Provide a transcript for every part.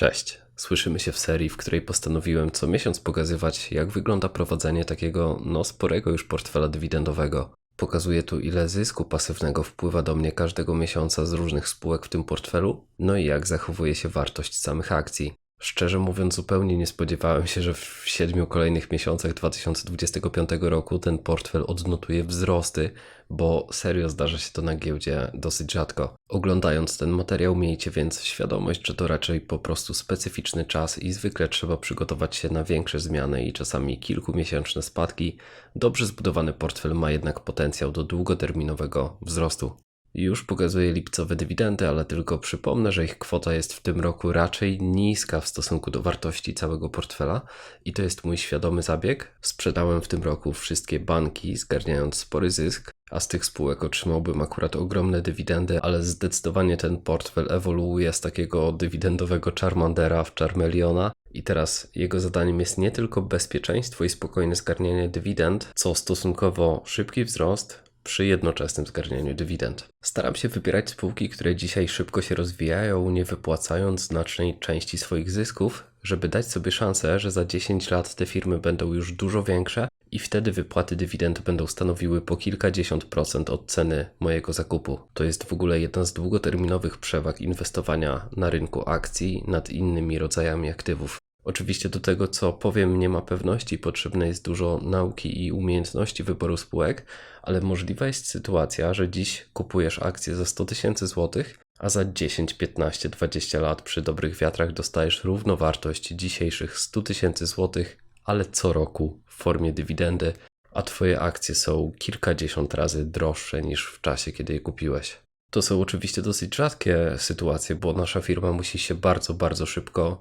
Cześć. Słyszymy się w serii, w której postanowiłem co miesiąc pokazywać, jak wygląda prowadzenie takiego, no, sporego już portfela dywidendowego. Pokazuję tu, ile zysku pasywnego wpływa do mnie każdego miesiąca z różnych spółek w tym portfelu, no i jak zachowuje się wartość samych akcji. Szczerze mówiąc, zupełnie nie spodziewałem się, że w siedmiu kolejnych miesiącach 2025 roku ten portfel odnotuje wzrosty, bo serio zdarza się to na giełdzie dosyć rzadko. Oglądając ten materiał, miejcie więc świadomość, że to raczej po prostu specyficzny czas i zwykle trzeba przygotować się na większe zmiany i czasami kilkumiesięczne spadki. Dobrze zbudowany portfel ma jednak potencjał do długoterminowego wzrostu. Już pokazuję lipcowe dywidendy, ale tylko przypomnę, że ich kwota jest w tym roku raczej niska w stosunku do wartości całego portfela i to jest mój świadomy zabieg. Sprzedałem w tym roku wszystkie banki, zgarniając spory zysk, a z tych spółek otrzymałbym akurat ogromne dywidendy, ale zdecydowanie ten portfel ewoluuje z takiego dywidendowego Charmandera w Charmeleona i teraz jego zadaniem jest nie tylko bezpieczeństwo i spokojne zgarnianie dywidend, co stosunkowo szybki wzrost, przy jednoczesnym zgarnianiu dywidend. Staram się wybierać spółki, które dzisiaj szybko się rozwijają, nie wypłacając znacznej części swoich zysków, żeby dać sobie szansę, że za 10 lat te firmy będą już dużo większe i wtedy wypłaty dywidend będą stanowiły po kilkadziesiąt procent od ceny mojego zakupu. To jest w ogóle jedna z długoterminowych przewag inwestowania na rynku akcji nad innymi rodzajami aktywów. Oczywiście do tego, co powiem, nie ma pewności, potrzebne jest dużo nauki i umiejętności wyboru spółek, ale możliwa jest sytuacja, że dziś kupujesz akcję za 100 tysięcy złotych, a za 10, 15, 20 lat przy dobrych wiatrach dostajesz równowartość dzisiejszych 100 tysięcy złotych, ale co roku w formie dywidendy, a Twoje akcje są kilkadziesiąt razy droższe niż w czasie, kiedy je kupiłeś. To są oczywiście dosyć rzadkie sytuacje, bo nasza firma musi się bardzo, bardzo szybko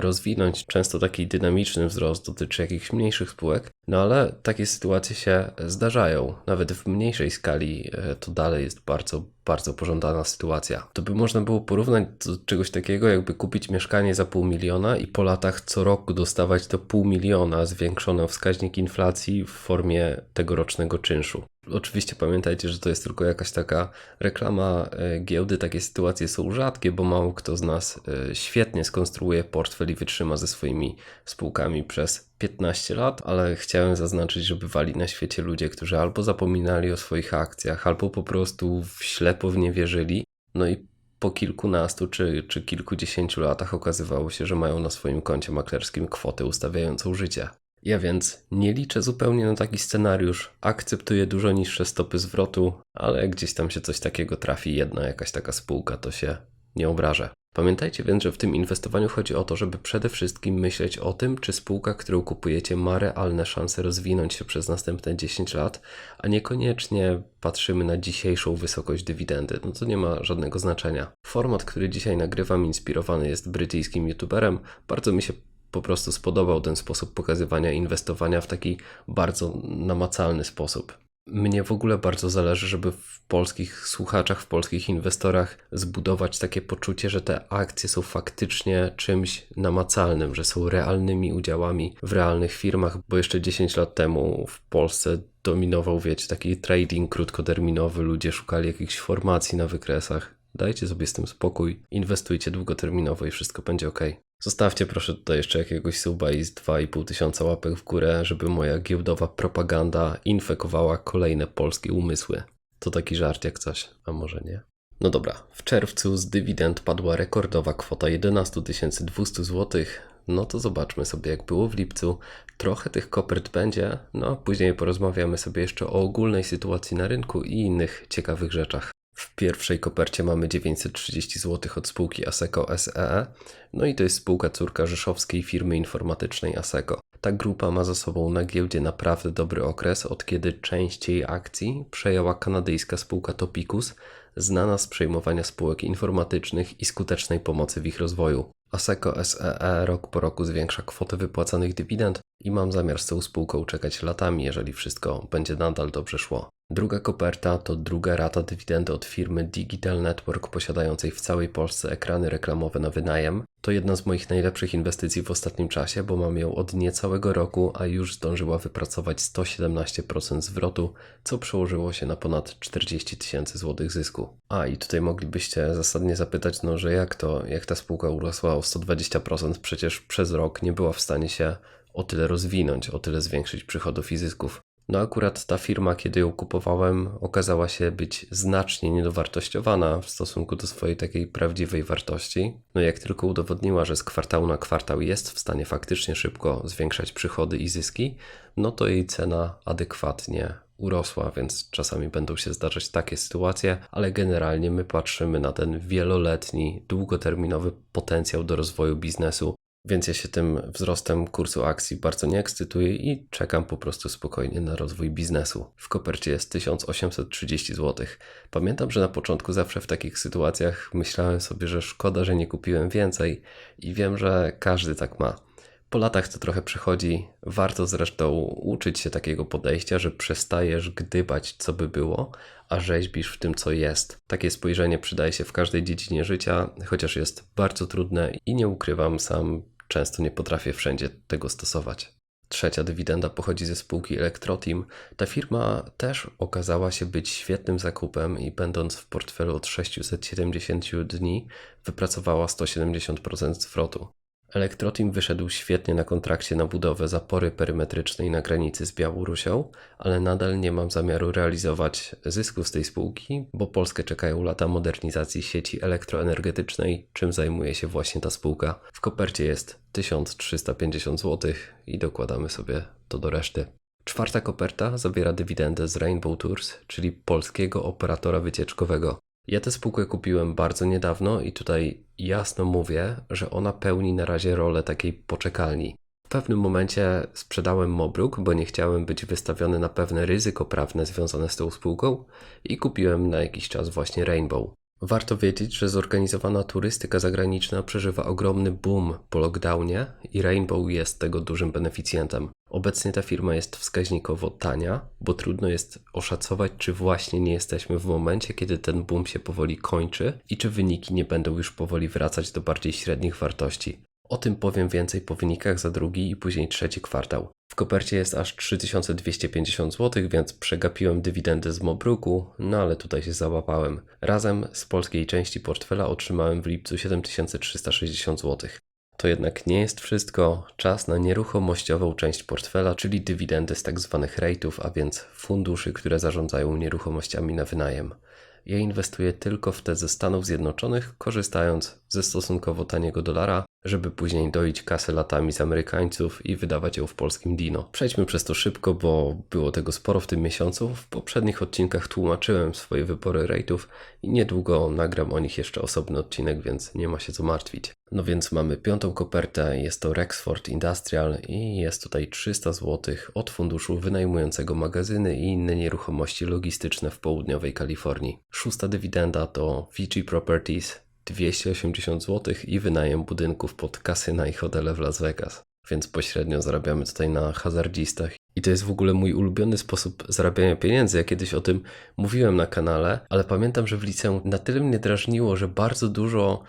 rozwinąć. Często taki dynamiczny wzrost dotyczy jakichś mniejszych spółek, no ale takie sytuacje się zdarzają. Nawet w mniejszej skali e, to dalej jest bardzo, bardzo pożądana sytuacja. To by można było porównać do czegoś takiego, jakby kupić mieszkanie za pół miliona i po latach co roku dostawać to pół miliona zwiększone wskaźnik inflacji w formie tegorocznego czynszu. Oczywiście pamiętajcie, że to jest tylko jakaś taka reklama e, giełdy. Takie sytuacje są rzadkie, bo mało kto z nas e, świetnie skonstruuje portfel i wytrzyma ze swoimi spółkami przez 15 lat, ale chciałem zaznaczyć, że bywali na świecie ludzie, którzy albo zapominali o swoich akcjach, albo po prostu w ślepo w nie wierzyli. No i po kilkunastu czy, czy kilkudziesięciu latach okazywało się, że mają na swoim koncie maklerskim kwotę ustawiającą życie. Ja więc nie liczę zupełnie na taki scenariusz, akceptuję dużo niższe stopy zwrotu, ale gdzieś tam się coś takiego trafi, jedna jakaś taka spółka, to się nie obrażę. Pamiętajcie więc, że w tym inwestowaniu chodzi o to, żeby przede wszystkim myśleć o tym, czy spółka, którą kupujecie, ma realne szanse rozwinąć się przez następne 10 lat, a niekoniecznie patrzymy na dzisiejszą wysokość dywidendy. No to nie ma żadnego znaczenia. Format, który dzisiaj nagrywam, inspirowany jest brytyjskim youtuberem. Bardzo mi się po prostu spodobał ten sposób pokazywania inwestowania w taki bardzo namacalny sposób. Mnie w ogóle bardzo zależy, żeby w polskich słuchaczach, w polskich inwestorach zbudować takie poczucie, że te akcje są faktycznie czymś namacalnym, że są realnymi udziałami w realnych firmach, bo jeszcze 10 lat temu w Polsce dominował, wiecie, taki trading krótkoterminowy, ludzie szukali jakichś formacji na wykresach. Dajcie sobie z tym spokój, inwestujcie długoterminowo i wszystko będzie ok. Zostawcie proszę tutaj jeszcze jakiegoś suba i z 2,5 tysiąca łapek w górę, żeby moja giełdowa propaganda infekowała kolejne polskie umysły. To taki żart jak coś, a może nie? No dobra, w czerwcu z dywidend padła rekordowa kwota 11 200 zł. No to zobaczmy sobie, jak było w lipcu. Trochę tych kopert będzie, no a później porozmawiamy sobie jeszcze o ogólnej sytuacji na rynku i innych ciekawych rzeczach. W pierwszej kopercie mamy 930 zł od spółki Aseco SEE, no i to jest spółka córka rzeszowskiej firmy informatycznej Aseco. Ta grupa ma za sobą na giełdzie naprawdę dobry okres, od kiedy część jej akcji przejęła kanadyjska spółka Topicus, znana z przejmowania spółek informatycznych i skutecznej pomocy w ich rozwoju. Aseco SEE rok po roku zwiększa kwotę wypłacanych dywidend i mam zamiar z tą spółką czekać latami, jeżeli wszystko będzie nadal dobrze szło. Druga koperta to druga rata dywidendy od firmy Digital Network posiadającej w całej Polsce ekrany reklamowe na wynajem. To jedna z moich najlepszych inwestycji w ostatnim czasie, bo mam ją od niecałego roku, a już zdążyła wypracować 117% zwrotu, co przełożyło się na ponad 40 tysięcy złotych zysku. A i tutaj moglibyście zasadnie zapytać, no że jak to, jak ta spółka urosła o 120%, przecież przez rok nie była w stanie się o tyle rozwinąć, o tyle zwiększyć przychodów i zysków. No akurat ta firma, kiedy ją kupowałem, okazała się być znacznie niedowartościowana w stosunku do swojej takiej prawdziwej wartości. No jak tylko udowodniła, że z kwartału na kwartał jest w stanie faktycznie szybko zwiększać przychody i zyski, no to jej cena adekwatnie urosła, więc czasami będą się zdarzać takie sytuacje, ale generalnie my patrzymy na ten wieloletni, długoterminowy potencjał do rozwoju biznesu więc ja się tym wzrostem kursu akcji bardzo nie ekscytuję i czekam po prostu spokojnie na rozwój biznesu. W kopercie jest 1830 zł. Pamiętam, że na początku zawsze w takich sytuacjach myślałem sobie, że szkoda, że nie kupiłem więcej i wiem, że każdy tak ma. Po latach to trochę przychodzi. Warto zresztą uczyć się takiego podejścia, że przestajesz gdybać, co by było, a rzeźbisz w tym, co jest. Takie spojrzenie przydaje się w każdej dziedzinie życia, chociaż jest bardzo trudne i nie ukrywam, sam często nie potrafię wszędzie tego stosować. Trzecia dywidenda pochodzi ze spółki Electroteam. Ta firma też okazała się być świetnym zakupem i będąc w portfelu od 670 dni, wypracowała 170% zwrotu. Elektroteam wyszedł świetnie na kontrakcie na budowę zapory perymetrycznej na granicy z Białorusią, ale nadal nie mam zamiaru realizować zysku z tej spółki, bo Polskę czekają lata modernizacji sieci elektroenergetycznej, czym zajmuje się właśnie ta spółka. W kopercie jest 1350 zł i dokładamy sobie to do reszty. Czwarta koperta zawiera dywidendę z Rainbow Tours, czyli polskiego operatora wycieczkowego. Ja tę spółkę kupiłem bardzo niedawno i tutaj jasno mówię, że ona pełni na razie rolę takiej poczekalni. W pewnym momencie sprzedałem Mobruk, bo nie chciałem być wystawiony na pewne ryzyko prawne związane z tą spółką i kupiłem na jakiś czas właśnie Rainbow. Warto wiedzieć, że zorganizowana turystyka zagraniczna przeżywa ogromny boom po lockdownie i Rainbow jest tego dużym beneficjentem. Obecnie ta firma jest wskaźnikowo tania, bo trudno jest oszacować, czy właśnie nie jesteśmy w momencie, kiedy ten boom się powoli kończy i czy wyniki nie będą już powoli wracać do bardziej średnich wartości. O tym powiem więcej po wynikach za drugi i później trzeci kwartał. W kopercie jest aż 3250 zł, więc przegapiłem dywidendę z Mobruku, no ale tutaj się załapałem. Razem z polskiej części portfela otrzymałem w lipcu 7360 zł. To jednak nie jest wszystko. Czas na nieruchomościową część portfela, czyli dywidendy z tzw. Tak rate'ów, a więc funduszy, które zarządzają nieruchomościami na wynajem. Ja inwestuję tylko w te ze Stanów Zjednoczonych, korzystając ze stosunkowo taniego dolara, żeby później doić kasę latami z Amerykańców i wydawać ją w polskim Dino. Przejdźmy przez to szybko, bo było tego sporo w tym miesiącu. W poprzednich odcinkach tłumaczyłem swoje wybory rate'ów i niedługo nagram o nich jeszcze osobny odcinek, więc nie ma się co martwić. No więc mamy piątą kopertę, jest to Rexford Industrial i jest tutaj 300 zł od funduszu wynajmującego magazyny i inne nieruchomości logistyczne w południowej Kalifornii. Szósta dywidenda to Fiji Properties 280 zł i wynajem budynków pod kasyna i hotele w Las Vegas. Więc pośrednio zarabiamy tutaj na hazardzistach. I to jest w ogóle mój ulubiony sposób zarabiania pieniędzy. Ja kiedyś o tym mówiłem na kanale, ale pamiętam, że w liceum na tyle mnie drażniło, że bardzo dużo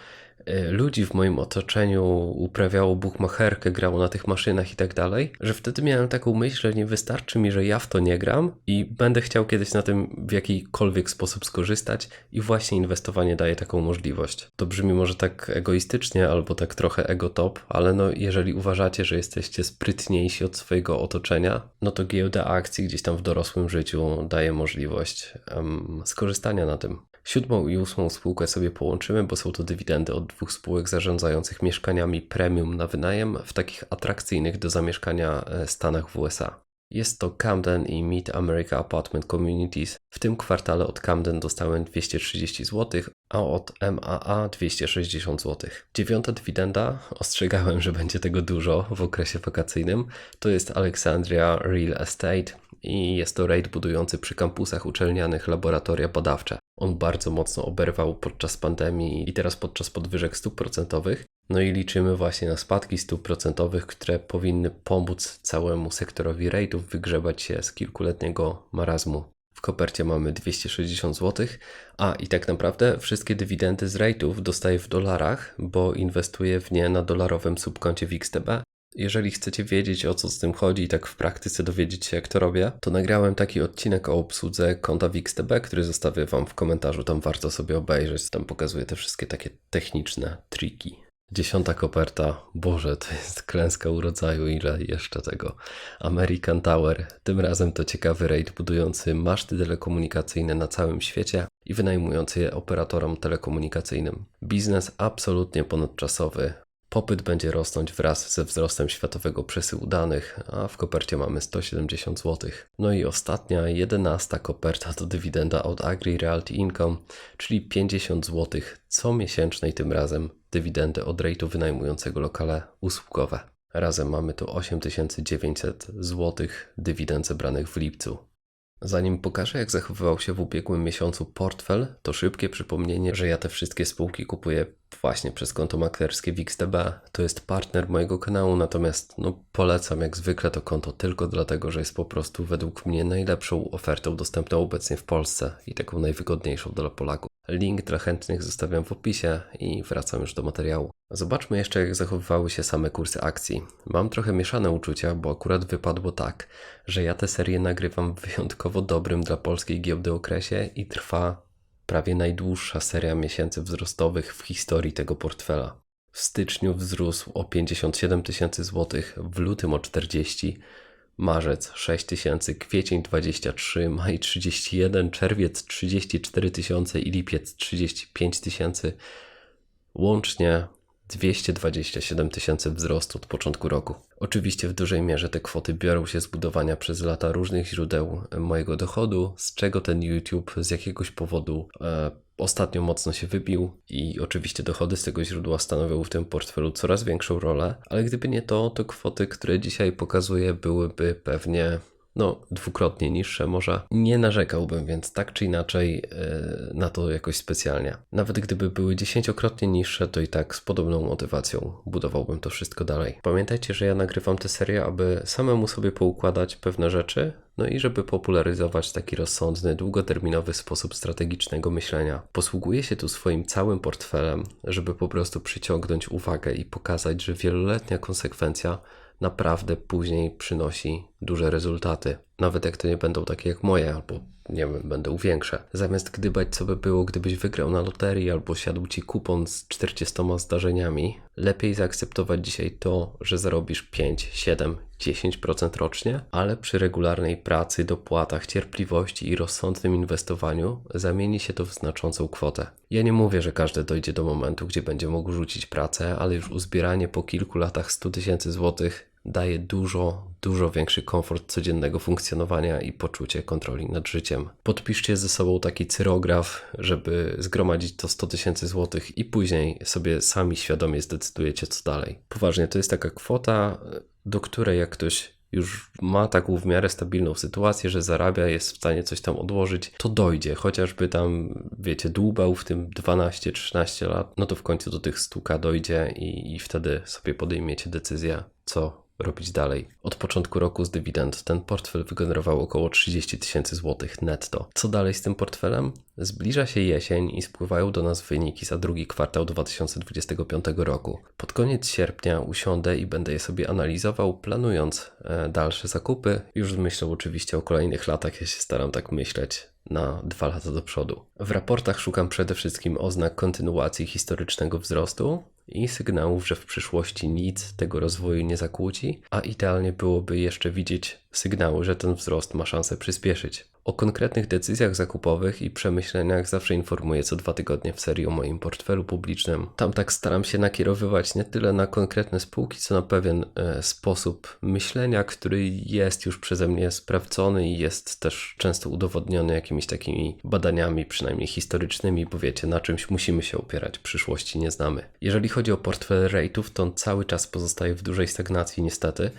ludzi w moim otoczeniu uprawiało buchmacherkę, grało na tych maszynach i tak dalej, że wtedy miałem taką myśl, że nie wystarczy mi, że ja w to nie gram i będę chciał kiedyś na tym w jakikolwiek sposób skorzystać i właśnie inwestowanie daje taką możliwość. To brzmi może tak egoistycznie albo tak trochę ego top, ale no jeżeli uważacie, że jesteście sprytniejsi od swojego otoczenia, no to giełda akcji gdzieś tam w dorosłym życiu daje możliwość um, skorzystania na tym. Siódmą i ósmą spółkę sobie połączymy, bo są to dywidendy od dwóch spółek zarządzających mieszkaniami premium na wynajem w takich atrakcyjnych do zamieszkania e, stanach w USA. Jest to Camden i Mid America Apartment Communities. W tym kwartale od Camden dostałem 230 zł, a od MAA 260 zł. Dziewiąta dywidenda, ostrzegałem, że będzie tego dużo w okresie wakacyjnym, to jest Alexandria Real Estate i jest to raid budujący przy kampusach uczelnianych laboratoria badawcze. On bardzo mocno oberwał podczas pandemii i teraz podczas podwyżek stóp procentowych. No i liczymy właśnie na spadki stóp procentowych, które powinny pomóc całemu sektorowi rate'ów wygrzebać się z kilkuletniego marazmu. W kopercie mamy 260 zł, a i tak naprawdę wszystkie dywidendy z rate'ów dostaję w dolarach, bo inwestuję w nie na dolarowym subkoncie w XTB. Jeżeli chcecie wiedzieć o co z tym chodzi i tak w praktyce dowiedzieć się jak to robię, to nagrałem taki odcinek o obsłudze konta w XTB, który zostawię Wam w komentarzu, tam warto sobie obejrzeć, tam pokazuję te wszystkie takie techniczne triki. Dziesiąta koperta, Boże, to jest klęska urodzaju, ile jeszcze tego. American Tower, tym razem to ciekawy raid budujący maszty telekomunikacyjne na całym świecie i wynajmujący je operatorom telekomunikacyjnym. Biznes absolutnie ponadczasowy. Popyt będzie rosnąć wraz ze wzrostem światowego przesyłu danych, a w kopercie mamy 170 zł. No i ostatnia, jedenasta koperta to dywidenda od Agri Realty Income, czyli 50 zł co miesięcznej tym razem dywidendy od rejtu wynajmującego lokale usługowe. Razem mamy tu 8900 zł dywidend zebranych w lipcu. Zanim pokażę, jak zachowywał się w ubiegłym miesiącu portfel, to szybkie przypomnienie, że ja te wszystkie spółki kupuję właśnie przez konto maklerskie w. To jest partner mojego kanału, natomiast no, polecam jak zwykle to konto tylko dlatego, że jest po prostu według mnie najlepszą ofertą dostępną obecnie w Polsce i taką najwygodniejszą dla Polaków. Link dla chętnych zostawiam w opisie i wracam już do materiału. Zobaczmy jeszcze, jak zachowywały się same kursy akcji. Mam trochę mieszane uczucia, bo akurat wypadło tak, że ja tę serię nagrywam w wyjątkowo dobrym dla polskiej giełdy okresie i trwa prawie najdłuższa seria miesięcy wzrostowych w historii tego portfela. W styczniu wzrósł o 57 tysięcy złotych, w lutym o 40, marzec 6 tysięcy, kwiecień 23, maj 31, czerwiec 34 tysiące i lipiec 35 tysięcy. Łącznie 227 tysięcy wzrostu od początku roku. Oczywiście w dużej mierze te kwoty biorą się z budowania przez lata różnych źródeł mojego dochodu, z czego ten YouTube z jakiegoś powodu e, ostatnio mocno się wybił i oczywiście dochody z tego źródła stanowią w tym portfelu coraz większą rolę, ale gdyby nie to, to kwoty, które dzisiaj pokazuję, byłyby pewnie no, dwukrotnie niższe może. Nie narzekałbym więc tak czy inaczej yy, na to jakoś specjalnie. Nawet gdyby były dziesięciokrotnie niższe, to i tak z podobną motywacją budowałbym to wszystko dalej. Pamiętajcie, że ja nagrywam tę serię, aby samemu sobie poukładać pewne rzeczy, no i żeby popularyzować taki rozsądny, długoterminowy sposób strategicznego myślenia. Posługuję się tu swoim całym portfelem, żeby po prostu przyciągnąć uwagę i pokazać, że wieloletnia konsekwencja naprawdę później przynosi duże rezultaty. Nawet jak to nie będą takie jak moje, albo nie wiem, będą większe. Zamiast gdybać, co by było, gdybyś wygrał na loterii albo siadł ci kupon z 40 zdarzeniami, lepiej zaakceptować dzisiaj to, że zarobisz 5, 7, 10% rocznie, ale przy regularnej pracy, dopłatach, cierpliwości i rozsądnym inwestowaniu zamieni się to w znaczącą kwotę. Ja nie mówię, że każdy dojdzie do momentu, gdzie będzie mógł rzucić pracę, ale już uzbieranie po kilku latach 100 tysięcy złotych daje dużo, dużo większy komfort codziennego funkcjonowania i poczucie kontroli nad życiem. Podpiszcie ze sobą taki cyrograf, żeby zgromadzić to 100 tysięcy złotych i później sobie sami świadomie zdecydujecie co dalej. Poważnie, to jest taka kwota, do której jak ktoś już ma taką w miarę stabilną sytuację, że zarabia, jest w stanie coś tam odłożyć, to dojdzie, chociażby tam, wiecie, dłubał w tym 12-13 lat, no to w końcu do tych stuka dojdzie i, i wtedy sobie podejmiecie decyzję, co robić dalej. Od początku roku z dywidend ten portfel wygenerował około 30 tysięcy złotych netto. Co dalej z tym portfelem? Zbliża się jesień i spływają do nas wyniki za drugi kwartał 2025 roku. Pod koniec sierpnia usiądę i będę je sobie analizował, planując e, dalsze zakupy. Już myślę oczywiście o kolejnych latach, ja się staram tak myśleć na dwa lata do przodu. W raportach szukam przede wszystkim oznak kontynuacji historycznego wzrostu i sygnałów, że w przyszłości nic tego rozwoju nie zakłóci, a idealnie byłoby jeszcze widzieć sygnały, że ten wzrost ma szansę przyspieszyć. O konkretnych decyzjach zakupowych i przemyśleniach zawsze informuję co dwa tygodnie w serii o moim portfelu publicznym. Tam tak staram się nakierowywać nie tyle na konkretne spółki, co na pewien e, sposób myślenia, który jest już przeze mnie sprawdzony i jest też często udowodniony jakimiś takimi badaniami, przynajmniej historycznymi, bo wiecie, na czymś musimy się opierać, przyszłości nie znamy. Jeżeli chodzi o portfel rate'ów, to on cały czas pozostaje w dużej stagnacji niestety,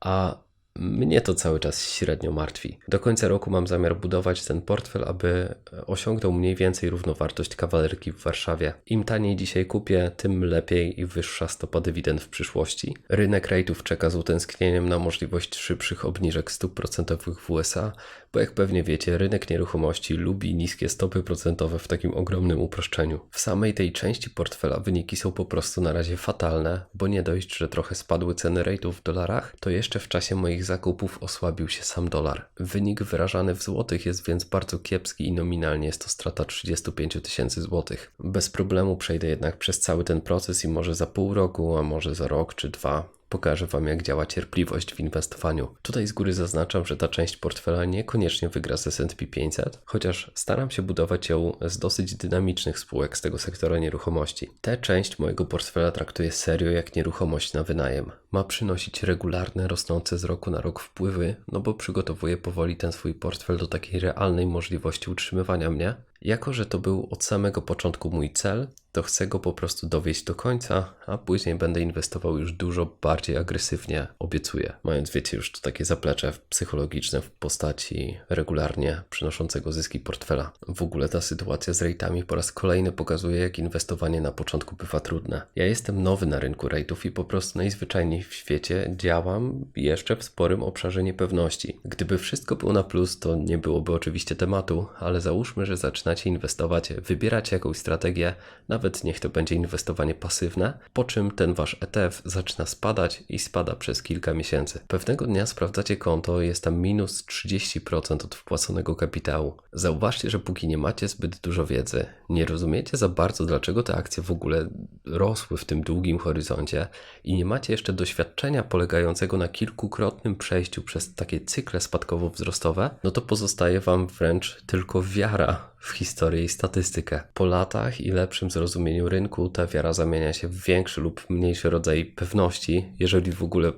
a mnie to cały czas średnio martwi. Do końca roku mam zamiar budować ten portfel, aby osiągnął mniej więcej równowartość kawalerki w Warszawie. Im taniej dzisiaj kupię, tym lepiej i wyższa stopa dywidend w przyszłości. Rynek rate'ów czeka z utęsknieniem na możliwość szybszych obniżek stóp procentowych w USA, bo jak pewnie wiecie, rynek nieruchomości lubi niskie stopy procentowe w takim ogromnym uproszczeniu. W samej tej części portfela wyniki są po prostu na razie fatalne, bo nie dość, że trochę spadły ceny rate'ów w dolarach, to jeszcze w czasie moich zakupów osłabił się sam dolar. Wynik wyrażany w złotych jest więc bardzo kiepski i nominalnie jest to strata 35 tysięcy złotych. Bez problemu przejdę jednak przez cały ten proces i może za pół roku, a może za rok czy dwa Pokażę Wam, jak działa cierpliwość w inwestowaniu. Tutaj z góry zaznaczam, że ta część portfela niekoniecznie wygra z SP 500, chociaż staram się budować ją z dosyć dynamicznych spółek z tego sektora nieruchomości. Tę część mojego portfela traktuję serio jak nieruchomość na wynajem. Ma przynosić regularne, rosnące z roku na rok wpływy, no bo przygotowuję powoli ten swój portfel do takiej realnej możliwości utrzymywania mnie. Jako, że to był od samego początku mój cel, to chcę go po prostu dowieść do końca, a później będę inwestował już dużo bardziej agresywnie, obiecuję. Mając, wiecie, już takie zaplecze psychologiczne w postaci regularnie przynoszącego zyski portfela. W ogóle ta sytuacja z rejtami po raz kolejny pokazuje, jak inwestowanie na początku bywa trudne. Ja jestem nowy na rynku rejtów i po prostu najzwyczajniej w świecie działam jeszcze w sporym obszarze niepewności. Gdyby wszystko było na plus, to nie byłoby oczywiście tematu, ale załóżmy, że zaczynacie inwestować, wybieracie jakąś strategię, nawet nawet niech to będzie inwestowanie pasywne, po czym ten wasz ETF zaczyna spadać i spada przez kilka miesięcy. Pewnego dnia sprawdzacie konto, jest tam minus 30% od wpłaconego kapitału. Zauważcie, że póki nie macie zbyt dużo wiedzy, nie rozumiecie za bardzo, dlaczego te akcje w ogóle rosły w tym długim horyzoncie i nie macie jeszcze doświadczenia polegającego na kilkukrotnym przejściu przez takie cykle spadkowo-wzrostowe, no to pozostaje wam wręcz tylko wiara w historię i statystykę. Po latach i lepszym zrozumieniu rynku ta wiara zamienia się w większy lub mniejszy rodzaj pewności, jeżeli w ogóle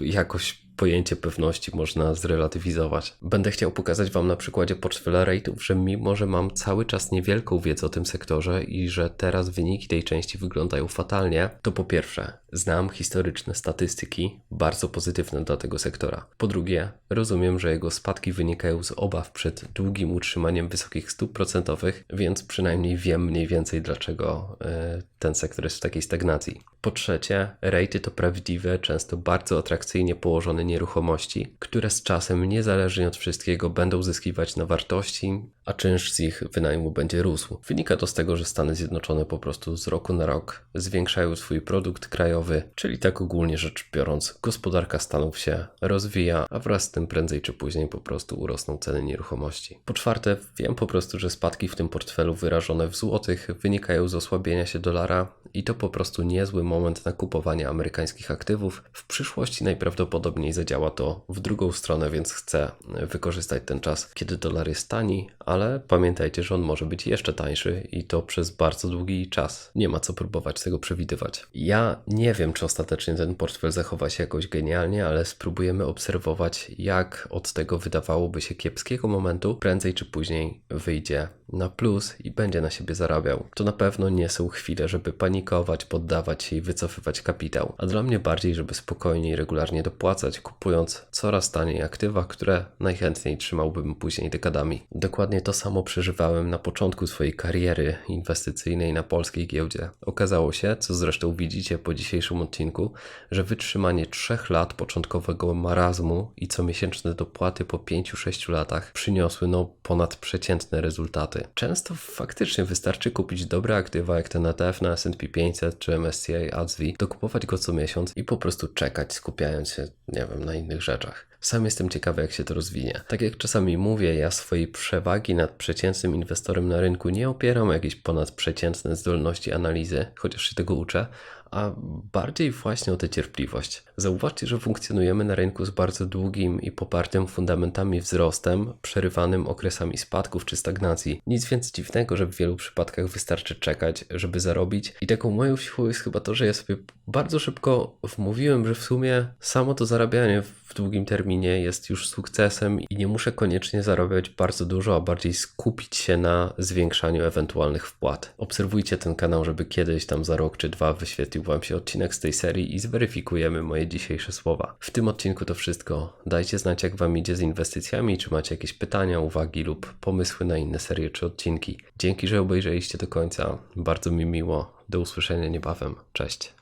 jakoś pojęcie pewności można zrelatywizować. Będę chciał pokazać Wam na przykładzie portfela rate'ów, że mimo, że mam cały czas niewielką wiedzę o tym sektorze i że teraz wyniki tej części wyglądają fatalnie, to po pierwsze, znam historyczne statystyki bardzo pozytywne dla tego sektora. Po drugie, rozumiem, że jego spadki wynikają z obaw przed długim utrzymaniem wysokich stóp procentowych, więc przynajmniej wiem mniej więcej dlaczego yy, ten sektor jest w takiej stagnacji. Po trzecie, rejty to prawdziwe, często bardzo atrakcyjnie położone nieruchomości, które z czasem, niezależnie od wszystkiego, będą zyskiwać na wartości, a czynsz z ich wynajmu będzie rósł. Wynika to z tego, że Stany Zjednoczone po prostu z roku na rok zwiększają swój produkt krajowy, czyli tak ogólnie rzecz biorąc, gospodarka Stanów się rozwija, a wraz z tym prędzej czy później po prostu urosną ceny nieruchomości. Po czwarte, wiem po prostu, że spadki w tym portfelu wyrażone w złotych wynikają z osłabienia się dolara i to po prostu niezły moment na kupowanie amerykańskich aktywów. W przyszłości najprawdopodobniej zadziała to w drugą stronę, więc chcę wykorzystać ten czas, kiedy dolar jest tani, ale pamiętajcie, że on może być jeszcze tańszy i to przez bardzo długi czas. Nie ma co próbować tego przewidywać. Ja nie wiem, czy ostatecznie ten portfel zachowa się jakoś genialnie, ale spróbujemy obserwować, jak od tego wydawałoby się kiepskiego momentu prędzej czy później wyjdzie na plus i będzie na siebie zarabiał. To na pewno nie są chwile, żeby panikować, poddawać się i wycofywać kapitał, a dla mnie bardziej, żeby spokojnie i regularnie dopłacać, kupując coraz taniej aktywa, które najchętniej trzymałbym później dekadami. Dokładnie to samo przeżywałem na początku swojej kariery inwestycyjnej na polskiej giełdzie. Okazało się, co zresztą widzicie po dzisiejszym odcinku, że wytrzymanie trzech lat początkowego marazmu i comiesięczne dopłaty po 5-6 latach przyniosły no ponadprzeciętne rezultaty. Często faktycznie wystarczy kupić dobre aktywa jak ten ETF na S&P 500 czy MSCI ADSV, dokupować go co miesiąc i po prostu czekać, skupiając się, nie wiem, na innych rzeczach. Sam jestem ciekawy, jak się to rozwinie. Tak jak czasami mówię, ja swojej przewagi nad przeciętnym inwestorem na rynku nie opieram o jakieś ponadprzeciętne zdolności analizy, chociaż się tego uczę, a bardziej właśnie o tę cierpliwość. Zauważcie, że funkcjonujemy na rynku z bardzo długim i popartym fundamentami wzrostem, przerywanym okresami spadków czy stagnacji. Nic więc dziwnego, że w wielu przypadkach wystarczy czekać, żeby zarobić. I taką moją siłą jest chyba to, że ja sobie bardzo szybko wmówiłem, że w sumie samo to zarabianie w długim terminie jest już sukcesem i nie muszę koniecznie zarabiać bardzo dużo, a bardziej skupić się na zwiększaniu ewentualnych wpłat. Obserwujcie ten kanał, żeby kiedyś tam za rok czy dwa wyświetlił spodobał Wam się odcinek z tej serii i zweryfikujemy moje dzisiejsze słowa. W tym odcinku to wszystko. Dajcie znać, jak Wam idzie z inwestycjami, czy macie jakieś pytania, uwagi lub pomysły na inne serie czy odcinki. Dzięki, że obejrzeliście do końca. Bardzo mi miło. Do usłyszenia niebawem. Cześć.